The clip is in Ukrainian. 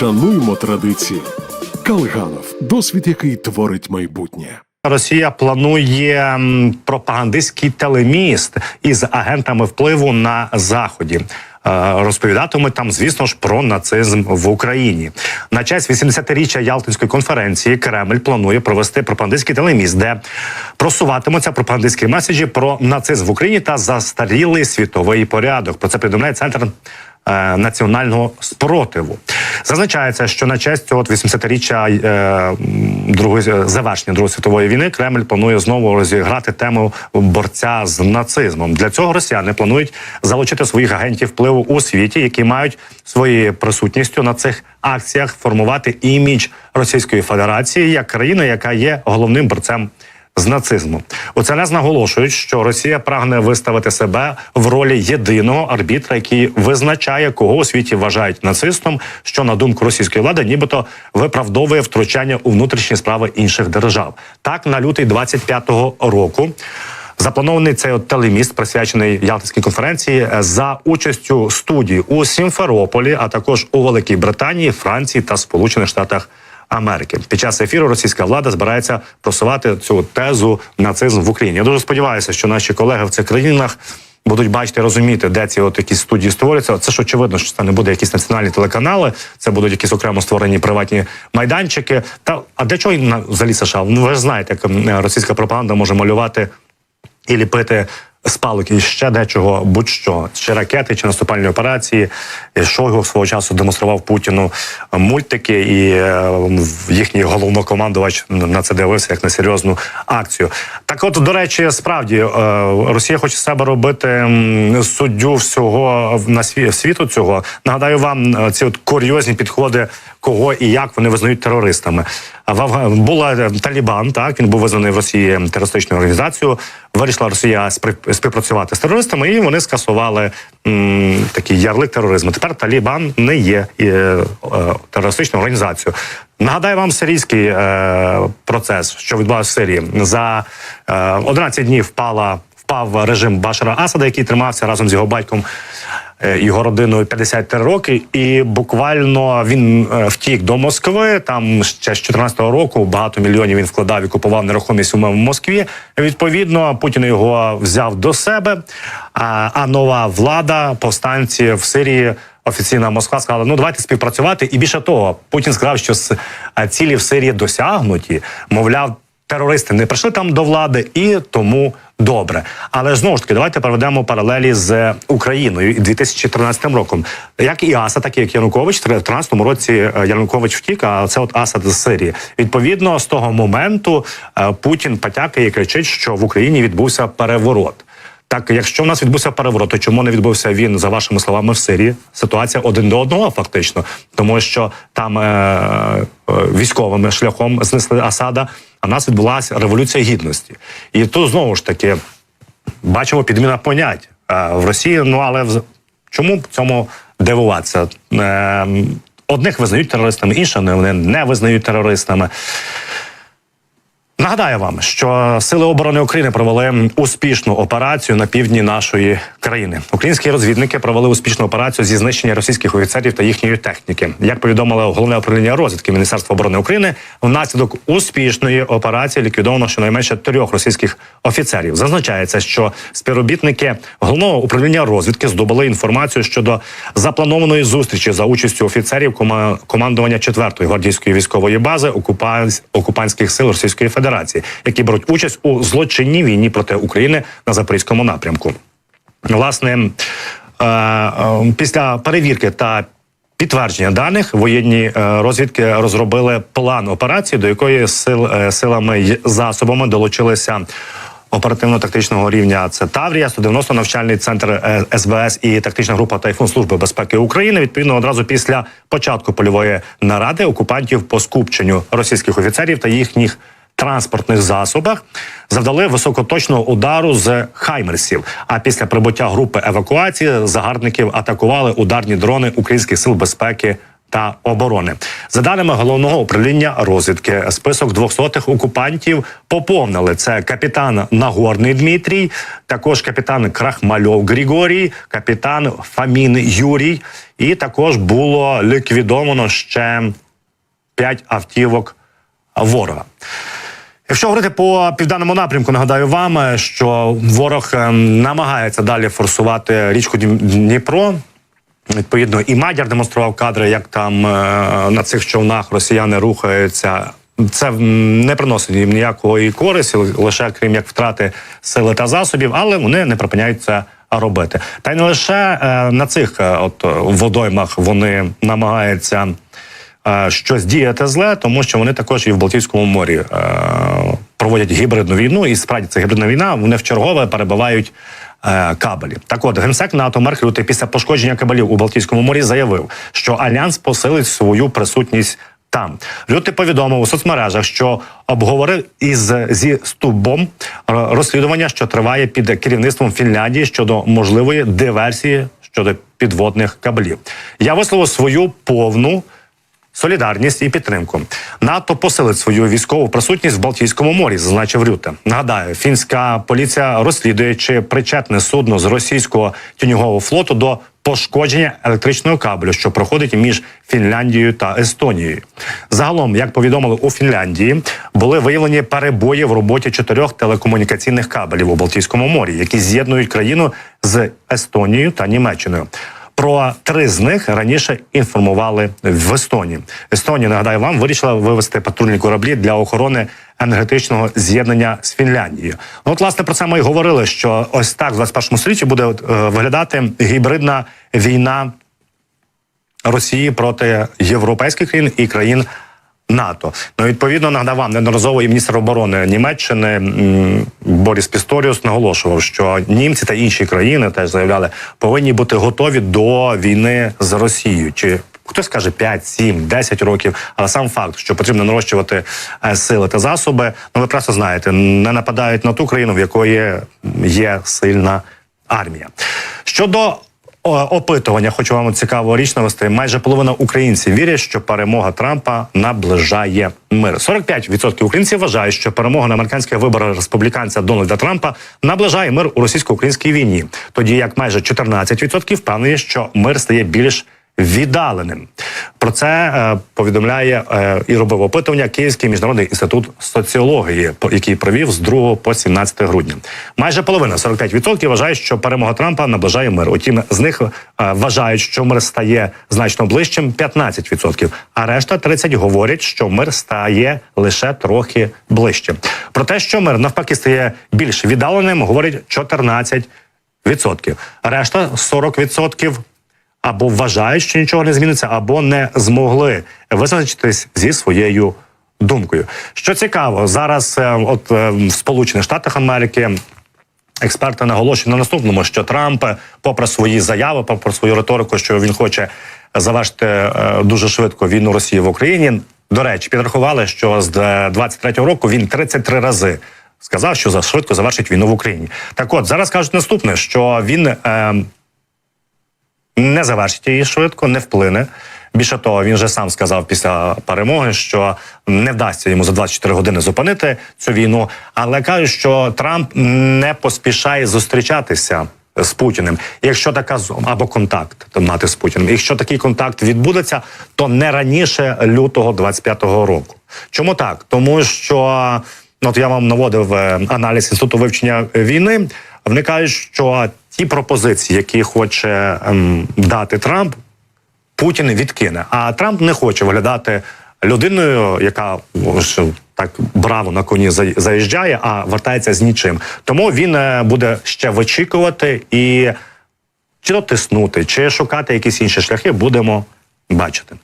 Шануймо традиції. Калганов досвід, який творить майбутнє. Росія планує пропагандистський телеміст із агентами впливу на заході. Е, Розповідатиме там, звісно ж, про нацизм в Україні. На честь 80-річчя Ялтинської конференції Кремль планує провести пропагандистський телеміст, де просуватимуться пропагандистські меседжі про нацизм в Україні та застарілий світовий порядок. Про це повідомляє центр національного спротиву. Зазначається, що на честь цього 80-річчя е, другої завершення Другої світової війни Кремль планує знову розіграти тему борця з нацизмом. Для цього росіяни планують залучити своїх агентів впливу у світі, які мають своєю присутністю на цих акціях формувати імідж Російської Федерації як країни, яка є головним борцем з нацизмом. У ЦНС наголошують, що Росія прагне виставити себе в ролі єдиного арбітра, який визначає, кого у світі вважають нацистом, що на думку російської влади, нібито виправдовує втручання у внутрішні справи інших держав. Так на лютий 25-го року. Запланований цей от телеміст, присвячений Ялтинській конференції, е, за участю студій у Сімферополі, а також у Великій Британії, Франції та Сполучених Штатах Америки. Під час ефіру російська влада збирається просувати цю тезу нацизм в Україні. Я дуже сподіваюся, що наші колеги в цих країнах. Будуть бачити, розуміти, де ці от якісь студії створюються. Це ж очевидно, що це не буде якісь національні телеканали, це будуть якісь окремо створені приватні майданчики. Та а для чого взагалі США? Ну ви ж знаєте, як російська пропаганда може малювати і ліпити з палок і ще дечого, будь-що чи ракети, чи наступальні операції. Шойгу свого часу демонстрував Путіну мультики, і е, їхній головнокомандувач на це дивився як на серйозну акцію. Так, от до речі, справді е, Росія хоче себе робити суддю всього на світу цього. Нагадаю вам е, ці от курйозні підходи, кого і як вони визнають терористами. А в Афга- була е, Талібан, так він був визнаний в Росії терористичною організацією. Вирішила Росія співпрацювати з терористами, і вони скасували м, такий ярлик тероризму. Тепер Талібан не є е, е, терористичною організацією. Нагадаю вам сирійський е, процес, що відбувався в Сирії. За е, 11 днів впала впав режим Башара Асада, який тримався разом з його батьком. Е, Його родиною 53 роки, і буквально він е, втік до Москви. Там ще з 14-го року багато мільйонів він вкладав і купував нерухомість у Москві. Відповідно, Путін його взяв до себе. А, нова влада, повстанці в Сирії, офіційна Москва сказала: ну давайте співпрацювати. І більше того, Путін сказав, що е, цілі в Сирії досягнуті. Мовляв, терористи не прийшли там до влади, і тому добре. Але знову ж таки, давайте проведемо паралелі з Україною і 2013 роком. Як і Асад, так і як Янукович, в 2013 році е, Янукович втік, а це от Асад з Сирії. Відповідно, з того моменту е, Путін потякає і кричить, що в Україні відбувся переворот. Так, якщо в нас відбувся переворот, то чому не відбувся він за вашими словами в Сирії? Ситуація один до одного, фактично, тому що там е- е- військовим шляхом знесли Асада, а нас відбулася революція гідності. І тут знову ж таки бачимо підміна понять в Росії. Ну але в... чому цьому дивуватися? Е- одних визнають терористами, інших вони не визнають терористами. Нагадаю вам, що сили оборони України провели успішну операцію на півдні нашої країни. Українські розвідники провели успішну операцію зі знищення російських офіцерів та їхньої техніки. Як повідомило головне управління розвідки Міністерства оборони України, внаслідок успішної операції ліквідовано щонайменше трьох російських офіцерів. Зазначається, що співробітники головного управління розвідки здобули інформацію щодо запланованої зустрічі за участю офіцерів кома- командування 4-ї гвардійської військової бази окупансь- окупантських сил Російської Федерації, які беруть участь у злочинній війні проти України на запорізькому напрямку. Власне, е, е, після перевірки та підтвердження даних воєнні е, розвідки розробили план операції, до якої сил силами й засобами долучилися. Оперативно-тактичного рівня це Таврія, 190 навчальний центр СБС і тактична група Тайфун Служби безпеки України. Відповідно, одразу після початку польової наради окупантів по скупченню російських офіцерів та їхніх транспортних засобах завдали високоточного удару з хаймерсів. А після прибуття групи евакуації загарбників атакували ударні дрони українських сил безпеки та оборони. За даними головного управління розвідки, список 200-х окупантів поповнили це капітан Нагорний Дмитрій, також капітан Крахмальов Григорій, капітан Фамін Юрій, і також було ліквідовано ще 5 автівок ворога. Якщо говорити по південному напрямку, нагадаю вам, е, що ворог е, намагається далі форсувати річку Дніп- Дніпро. Відповідно, і Мадяр демонстрував кадри, як там е, на цих човнах росіяни рухаються. Це не приносить їм ніякої користі, лише крім як втрати сили та засобів, але вони не припиняють це робити. Та й не лише на цих от водоймах вони намагаються щось діяти зле, тому що вони також і в Балтійському морі е, проводять гібридну війну, і справді це гібридна війна. Вони в чергове перебивають. е, Кабелі так, от генсек НАТО Марк Рюте після пошкодження кабелів у Балтійському морі заявив, що альянс посилить свою присутність там. Люти повідомив у соцмережах, що обговорив із зі Стубом розслідування, що триває під керівництвом Фінляндії щодо можливої диверсії щодо підводних кабелів. Я висловив свою повну солідарність і підтримку. НАТО посилить свою військову присутність в Балтійському морі, зазначив Рюте. Нагадаю, фінська поліція розслідує, чи причетне судно з російського тюньового флоту до пошкодження електричного кабелю, що проходить між Фінляндією та Естонією. Загалом, як повідомили у Фінляндії, були виявлені перебої в роботі чотирьох телекомунікаційних кабелів у Балтійському морі, які з'єднують країну з Естонією та Німеччиною. Про три з них раніше інформували в Естонії. Естонія, нагадаю вам, вирішила вивести патрульні кораблі для охорони енергетичного з'єднання з Фінляндією. Ну, от, власне, про це ми і говорили, що ось так в 21 столітті буде е, виглядати гібридна війна Росії проти європейських країн і країн НАТО. Ну відповідно нагадав неодноразово і міністр оборони Німеччини м, Борис Пісторіус наголошував, що німці та інші країни теж заявляли, повинні бути готові до війни з Росією. Чи хтось каже 5, 7, 10 років, але сам факт, що потрібно нарощувати е, сили та засоби, ну ви просто знаєте, не нападають на ту країну, в якої є сильна армія. Щодо опитування, хочу вам цікаву річ навести. Майже половина українців вірять, що перемога Трампа наближає мир. 45% українців вважають, що перемога на американських виборах республіканця Дональда Трампа наближає мир у російсько-українській війні. Тоді як майже 14% впевнені, що мир стає більш віддаленим. Про це е, повідомляє е, і робив опитування Київський міжнародний інститут соціології, який провів з 2 по 17 грудня. Майже половина 45% вважають, що перемога Трампа наближає мир. Утім, з них е, вважають, що мир стає значно ближчим 15%, а решта 30% говорять, що мир стає лише трохи ближчим. Про те, що мир навпаки стає більш віддаленим, говорять 14%. Решта 40% або вважають, що нічого не зміниться, або не змогли визначитись зі своєю думкою. Що цікаво, зараз, е, от е, в Сполучених Штатах Америки. Експерти наголошують на наступному, що Трамп, попри свої заяви, попри свою риторику, що він хоче завершити е, дуже швидко війну Росії в Україні. До речі, підрахували, що з 23-го року він 33 рази сказав, що за швидко завершить війну в Україні. Так, от зараз кажуть наступне, що він е, не завершить її швидко, не вплине. Більше того, він же сам сказав після перемоги, що не вдасться йому за 24 години зупинити цю війну. Але кажуть, що Трамп не поспішає зустрічатися з Путіним. Якщо така або контакт мати з Путіним, якщо такий контакт відбудеться, то не раніше лютого 25-го року. Чому так? Тому що ну, от я вам наводив е, аналіз інституту вивчення війни. Вони кажуть, що ті пропозиції, які хоче ем, дати Трамп, Путін відкине. А Трамп не хоче виглядати людиною, яка ось, так браво на коні заїжджає, а вертається з нічим. Тому він е, буде ще вичікувати і чи то тиснути, чи шукати якісь інші шляхи, будемо бачити.